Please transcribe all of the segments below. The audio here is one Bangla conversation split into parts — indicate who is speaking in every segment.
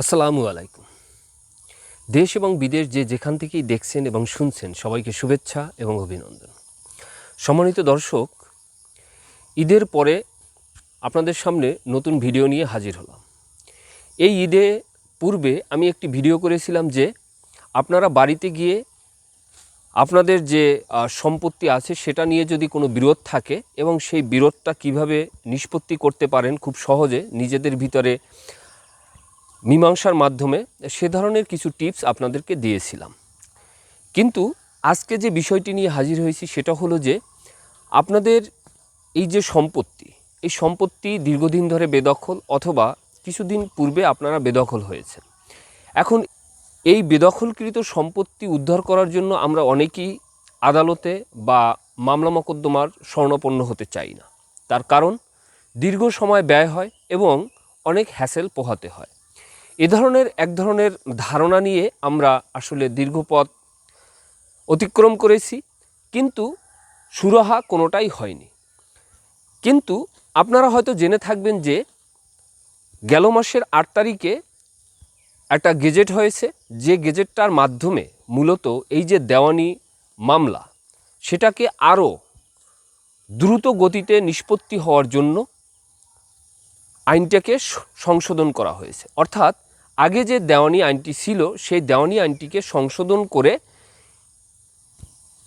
Speaker 1: আসসালামু আলাইকুম। দেশ এবং বিদেশ যে যেখান থেকেই দেখছেন এবং শুনছেন, সবাইকে শুভেচ্ছা এবং অভিনন্দন। সম্মানিত দর্শক, ঈদের পরে আপনাদের সামনে নতুন ভিডিও নিয়ে হাজির হলাম। এই ঈদে পূর্বে আমি একটি ভিডিও করেছিলাম যে আপনারা বাড়িতে গিয়ে আপনাদের যে সম্পত্তি আছে সেটা নিয়ে যদি কোনো বিরোধ থাকে এবং সেই বিরোধটা কীভাবে নিষ্পত্তি করতে পারেন খুব সহজে নিজেদের ভিতরে মীমাংসার মাধ্যমে সে ধরনের কিছু টিপস আপনাদেরকে দিয়েছিলাম। কিন্তু আজকে যে বিষয়টি নিয়ে হাজির হয়েছি সেটা হলো যে, আপনাদের এই যে সম্পত্তি, এই সম্পত্তি দীর্ঘদিন ধরে বেদখল অথবা কিছুদিন পূর্বে আপনারা বেদখল হয়েছে এখন এই বেদখলকৃত সম্পত্তি উদ্ধার করার জন্য আমরা অনেকেই আদালতে বা মামলা মকদ্দমার স্বর্ণপন্ন হতে চাই না। তার কারণ, দীর্ঘ সময় ব্যয় হয় এবং অনেক হ্যাসেল পোহাতে হয়। এ ধরনের এক ধরনের ধারণা নিয়ে আমরা আসলে দীর্ঘ পথ অতিক্রম করেছি, কিন্তু সুরাহা কোনোটাই হয়নি। কিন্তু আপনারা হয়তো জেনে থাকবেন যে গেল মাসের আট তারিখে একটা গেজেট হয়েছে, যে গেজেটটার মাধ্যমে মূলত এই যে দেওয়ানি মামলা, সেটাকে আরও দ্রুত গতিতে নিষ্পত্তি হওয়ার জন্য আইনটাকে সংশোধন করা হয়েছে। অর্থাৎ আগে যে দেওয়ানি আইনটি ছিল, সেই দেওয়ানি আইনটিকে সংশোধন করে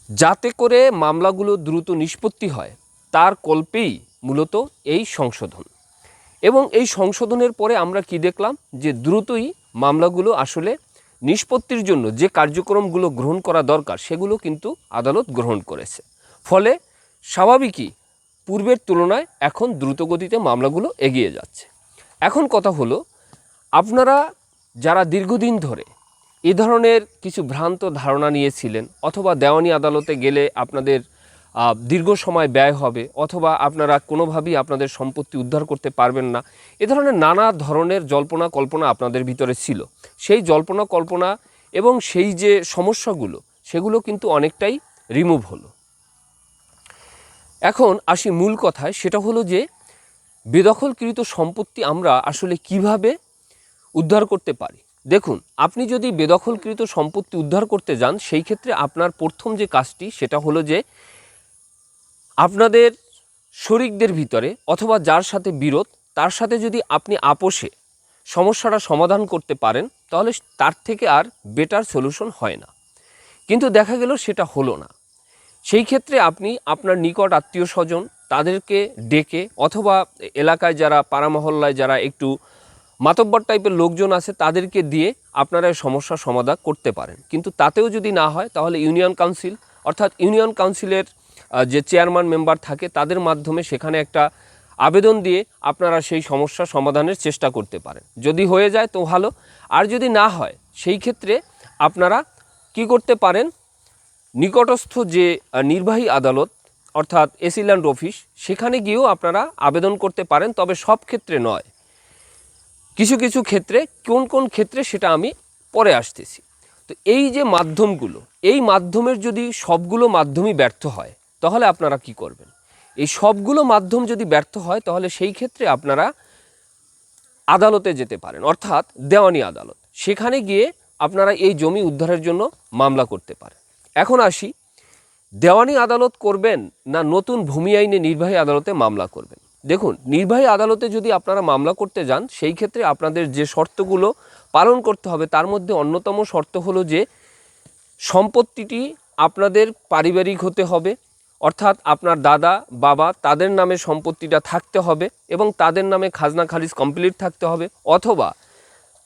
Speaker 1: যাতে করে মামলাগুলো দ্রুত নিষ্পত্তি হয়, তার কল্পেই মূলত এই সংশোধন। এবং এই সংশোধনের পরে আমরা কি দেখলাম? যে দ্রুতই মামলাগুলো আসলে নিষ্পত্তির জন্য যে কার্যক্রমগুলো গ্রহণ করা দরকার, সেগুলো কিন্তু আদালত গ্রহণ করেছে। ফলে স্বাভাবিকই পূর্বের তুলনায় এখন দ্রুতগতিতে মামলাগুলো এগিয়ে যাচ্ছে। এখন কথা হলো, আপনারা যারা দীর্ঘদিন ধরে এ ধরনের কিছু ভ্রান্ত ধারণা নিয়েছিলেন অথবা দেওয়ানি আদালতে গেলে আপনাদের দীর্ঘ সময় ব্যয় হবে অথবা আপনারা কোনোভাবেই আপনাদের সম্পত্তি উদ্ধার করতে পারবেন না, এ ধরনের নানা ধরনের জল্পনা কল্পনা আপনাদের ভিতরে ছিল। সেই জল্পনা কল্পনা এবং সেই যে সমস্যাগুলো, সেগুলো কিন্তু অনেকটাই রিমুভ হলো। এখন আসি মূল কথায়, সেটা হলো যে, বেদখলকৃত সম্পত্তি আমরা আসলে কীভাবে উদ্ধার করতে পারি। দেখুন, আপনি যদি বেদখলকৃত সম্পত্তি উদ্ধার করতে যান, সেই ক্ষেত্রে আপনার প্রথম যে কাজটি, সেটা হলো যে আপনাদের শরিকদের ভিতরে অথবা যার সাথে বিরোধ, তার সাথে যদি আপনি আপোষে সমস্যাটা সমাধান করতে পারেন, তাহলে তার থেকে আর বেটার সলিউশন হয় না। কিন্তু দেখা গেল সেটা হলো না। সেই ক্ষেত্রে আপনি আপনার নিকট আত্মীয় স্বজন, তাদেরকে ডেকে অথবা এলাকায় যারা পাড়া মহল্লায় যারা একটু মাতব্বর টাইপের লোকজন আছে, তাদেরকে দিয়ে আপনারা এই সমস্যার সমাধান করতে পারেন। কিন্তু তাতেও যদি না হয়, তাহলে ইউনিয়ন কাউন্সিল, অর্থাৎ ইউনিয়ন কাউন্সিলের যে চেয়ারম্যান মেম্বার থাকে, তাদের মাধ্যমে সেখানে একটা আবেদন দিয়ে আপনারা সেই সমস্যা সমাধানের চেষ্টা করতে পারেন। যদি হয়ে যায় তো ভালো। আর যদি না হয়, সেই ক্ষেত্রে আপনারা কি করতে পারেন? নিকটস্থ যে নির্বাহী আদালত, অর্থাৎ এসিল্যান্ড অফিস, সেখানে গিয়েও আপনারা আবেদন করতে পারেন। তবে সব ক্ষেত্রে নয়। কিছু কিছু ক্ষেত্রে কোন কোন ক্ষেত্রে সেটা আমি পরে আসতেছি। তো এই যে মাধ্যমগুলো, এই মাধ্যমের যদি সবগুলো মাধ্যমই ব্যর্থ হয়, তাহলে আপনারা কি করবেন? এই সবগুলো মাধ্যম যদি ব্যর্থ হয়, তাহলে সেই ক্ষেত্রে আপনারা আদালতে যেতে পারেন, অর্থাৎ দেওয়ানি আদালত। সেখানে গিয়ে আপনারা এই জমি উদ্ধারের জন্য মামলা করতে পারেন। এখন আসি, দেওয়ানি আদালত করবেন না নতুন ভূমি আইনে নির্বাহী আদালতে মামলা করবেন? দেখুন, নির্বাহী আদালতে যদি আপনারা মামলা করতে যান, সেই ক্ষেত্রে আপনাদের যে শর্তগুলো পালন করতে হবে, তার মধ্যে অন্যতম শর্ত হলো যে সম্পত্তিটি আপনাদের পারিবারিক হতে হবে, অর্থাৎ আপনার দাদা, বাবা তাদের নামে সম্পত্তিটা থাকতে হবে এবং তাদের নামে খাজনা খারিজ কমপ্লিট থাকতে হবে, অথবা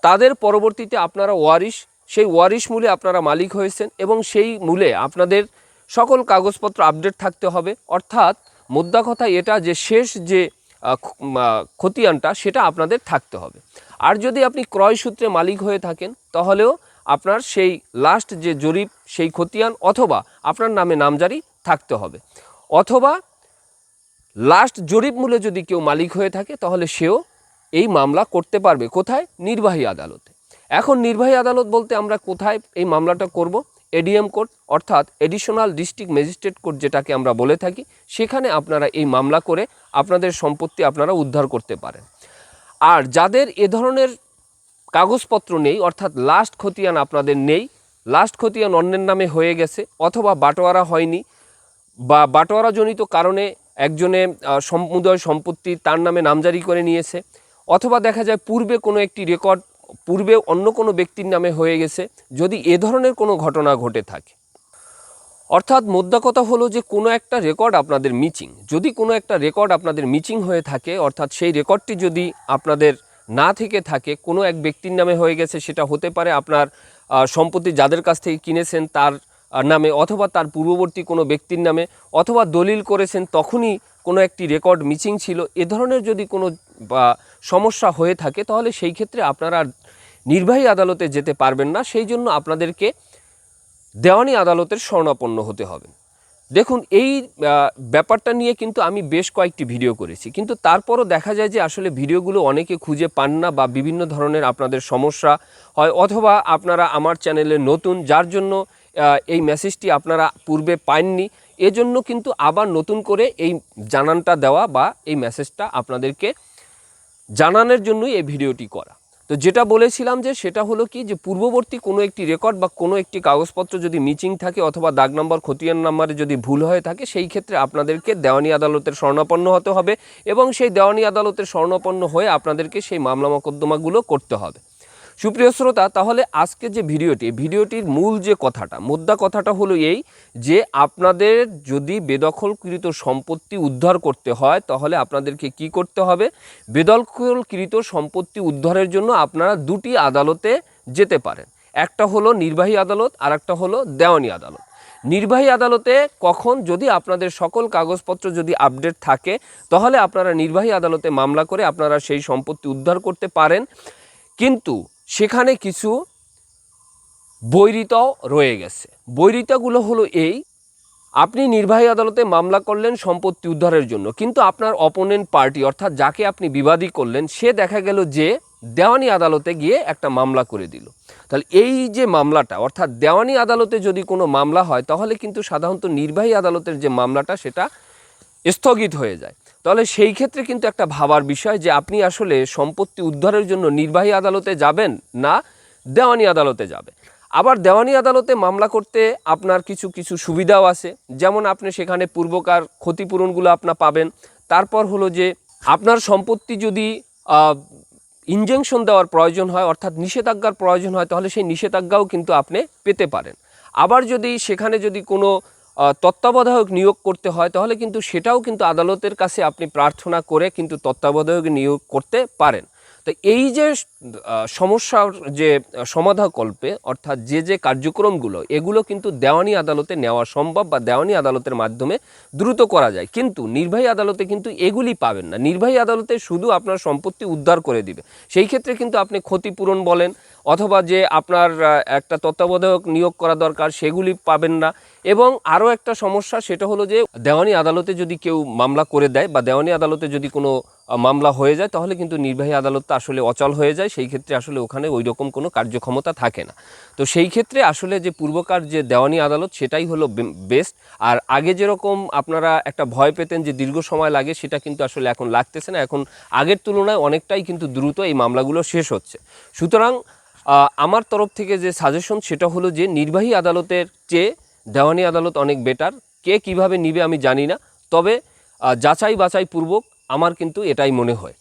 Speaker 1: তাদের পরবর্তীতে আপনারা ওয়ারিশ, সেই ওয়ারিশ মূলে আপনারা মালিক হয়েছেন এবং সেই মূলে আপনাদের সকল কাগজপত্র আপডেট থাকতে হবে, অর্থাৎ মোদ্দা কথা এটা যে শেষ যে খতিয়ানটা, সেটা আপনাদের থাকতে হবে। আর যদি আপনি ক্রয় সূত্রে মালিক হয়ে থাকেন, তাহলেও আপনার সেই লাস্ট যে জরিপ, সেই খতিয়ান, অথবা আপনার নামে নামজারি থাকতে হবে। অথবা লাস্ট জরিপ মূলে যদি কেউ মালিক হয়ে থাকে, তাহলে সেও এই মামলা করতে পারবে। কোথায়? নির্বাহী আদালতে। এখন নির্বাহী আদালত বলতে আমরা কোথায় এই মামলাটা করব? এডিএম কোর্ট অর্থাৎ এডিশনাল ডিস্ট্রিক্ট ম্যাজিস্ট্রেট কোর্ট যেটাকে আমরা বলে থাকি, সেখানে আপনারা এই মামলা করে আপনাদের সম্পত্তি আপনারা উদ্ধার করতে পারেন। আর যাদের এ ধরনের কাগজপত্র নেই, অর্থাৎ লাস্ট খতিয়ান আপনাদের নেই লাস্ট খতিয়ান অন্যের নামে হয়ে গেছে অথবা বাটোয়ারা হয়নি বা বাটোয়ারাজনিত কারণে একজনে সমুদয় সম্পত্তি তার নামে নামজারি করে নিয়েছে, অথবা দেখা যায় পূর্বে কোনো একটি রেকর্ড পূর্বে অন্য কোনো ব্যক্তির নামে হয়ে গেছে যদি এ ধরনের কোনো ঘটনা ঘটে থাকে। অর্থাৎ মোদ্দা কথা হলো যে কোনো একটা রেকর্ড আপনাদের মিচিং। যদি কোনো একটা রেকর্ড আপনাদের মিচিং হয়ে থাকে, অর্থাৎ সেই রেকর্ডটি যদি আপনাদের না থেকে থাকে, কোনো এক ব্যক্তির নামে হয়ে গেছে, সেটা হতে পারে আপনার সম্পত্তি যাদের কাছ থেকে কিনেছেন, তার নামে অথবা তার পূর্ববর্তী কোনো ব্যক্তির নামে অথবা দলিল করেছেন তখনই কোনো একটি রেকর্ড মিচিং ছিল। এ ধরনের যদি কোনো, বা সমস্যা হয়ে থাকে, তাহলে সেই ক্ষেত্রে আপনারা নির্বাহী আদালতে যেতে পারবেন না। সেই জন্য আপনাদেরকে দেওয়ানি আদালতের শরণাপন্ন হতে হবে। দেখুন, এই ব্যাপারটা নিয়ে কিন্তু আমি বেশ কয়েকটি ভিডিও করেছি। কিন্তু তারপরও দেখা যায় যে আসলে ভিডিওগুলো অনেকে খুঁজে পান না বা বিভিন্ন ধরনের আপনাদের সমস্যা হয়। অথবা আপনারা আমার চ্যানেলে নতুন, যার জন্য এই মেসেজটি আপনারা পূর্বে পাননি। এজন্য কিন্তু আবার নতুন করে এই জানানটা দেওয়া বা এই মেসেজটা আপনাদেরকে জানানোর জন্যই এই ভিডিওটি করা। তো যেটা বলেছিলাম যে সেটা হলো কি যে পূর্ববর্তী কোনো একটি রেকর্ড বা কোনো একটি কাগজপত্র যদি মিচিং থাকে অথবা দাগ নম্বর, খতিয়ান নাম্বারে যদি ভুল হয়ে থাকে, সেই ক্ষেত্রে আপনাদেরকে দেওয়ানি আদালতের শরণাপন্ন হতে হবে এবং সেই দেওয়ানি আদালতের শরণাপন্ন হয়ে আপনাদেরকে সেই মামলা মোকদ্দমাগুলো করতে হবে। সুপ্রিয় শ্রোতা, তাহলে আজকে যে ভিডিওটি, ভিডিওটির মূল যে কথাটা মুদ্রা কথাটা হলো এই যে আপনাদের যদি বেদখলকৃত সম্পত্তি উদ্ধার করতে হয়, তাহলে আপনাদেরকে কি করতে হবে? বেদখলকৃত সম্পত্তি উদ্ধারের জন্য আপনারা দুটি আদালতে যেতে পারেন। একটা হলো নির্বাহী আদালত আর একটা হলো দেওয়ানি আদালত। নির্বাহী আদালতে কখন যদি আপনাদের সকল কাগজপত্র যদি আপডেট থাকে, তাহলে আপনারা নির্বাহী আদালতে মামলা করে আপনারা সেই সম্পত্তি উদ্ধার করতে পারেন। কিন্তু সেখানে কিছু বৈরিতাও রয়ে গেছে। বৈরিতাগুলো হলো এই, আপনি নির্বাহী আদালতে মামলা করলেন সম্পত্তি উদ্ধারের জন্য, কিন্তু আপনার অপোনেন্ট পার্টি অর্থাৎ যাকে আপনি বিবাদী করলেন, সে দেখা গেল যে দেওয়ানি আদালতে গিয়ে একটা মামলা করে দিল। তাহলে এই যে মামলাটা, অর্থাৎ দেওয়ানি আদালতে যদি কোনো মামলা হয়, তাহলে কিন্তু সাধারণত নির্বাহী আদালতের যে মামলাটা, সেটা স্থগিত হয়ে যায়। তাহলে সেই ক্ষেত্রে কিন্তু একটা ভাবার বিষয় যে আপনি আসলে সম্পত্তি উদ্ধারের জন্য নির্বাহী আদালতে যাবেন না দেওয়ানি আদালতে যাবে আবার দেওয়ানি আদালতে মামলা করতে আপনার কিছু কিছু সুবিধাও আছে। যেমন আপনি সেখানে পূর্বকার ক্ষতিপূরণগুলো আপনার পাবেন। তারপর হলো যে আপনার সম্পত্তি যদি ইনজেকশন দেওয়ার প্রয়োজন হয়, অর্থাৎ নিষেধাজ্ঞার প্রয়োজন হয়, তাহলে সেই নিষেধাজ্ঞাও কিন্তু আপনি পেতে পারেন। আবার যদি সেখানে যদি কোনো তত্ত্বাবধায়ক নিয়োগ করতে হয়, তাহলে কিন্তু সেটাও কিন্তু আদালতের কাছে আপনি প্রার্থনা করে কিন্তু তত্ত্বাবধায়ক নিয়োগ করতে পারেন। তো এই যে সমস্যার যে সমাধাকল্পে অর্থাৎ যে যে কার্যক্রমগুলো, এগুলো কিন্তু দেওয়ানি আদালতে নেওয়া সম্ভব বা দেওয়ানি আদালতের মাধ্যমে দ্রুত করা যায়। কিন্তু নির্বাহী আদালতে কিন্তু এগুলি পাবেন না। নির্বাহী আদালতে শুধু আপনার সম্পত্তি উদ্ধার করে দিবে। সেই ক্ষেত্রে কিন্তু আপনি ক্ষতিপূরণ বলেন অথবা যে আপনার একটা তত্ত্বাবধায়ক নিয়োগ করা দরকার, সেগুলি পাবেন না। এবং আরও একটা সমস্যা, সেটা হলো যে দেওয়ানি আদালতে যদি কেউ মামলা করে দেয় বা দেওয়ানি আদালতে যদি কোনো মামলা হয়ে যায়, তাহলে কিন্তু নির্বাহী আদালতটা আসলে অচল হয়ে যায়। সেই ক্ষেত্রে আসলে ওখানে ওই রকম কোনো কার্যক্ষমতা থাকে না। তো সেই ক্ষেত্রে আসলে যে পূর্বকার যে দেওয়ানি আদালত, সেটাই হলো বেস্ট আর আগে যেরকম আপনারা একটা ভয় পেতেন যে দীর্ঘ সময় লাগে, সেটা কিন্তু আসলে এখন লাগতেছে না। এখন আগের তুলনায় অনেকটাই কিন্তু দ্রুত এই মামলাগুলো শেষ হচ্ছে। সুতরাং আমার তরফ থেকে যে সাজেশন সেটা হলো যে নির্বাহী আদালতের চেয়ে দেওয়ানি আদালত অনেক বেটার কে কীভাবে নিবে আমি জানি না, তবে যাচাই বাছাই পূর্বক আমার কিন্তু এটাই মনে হয়।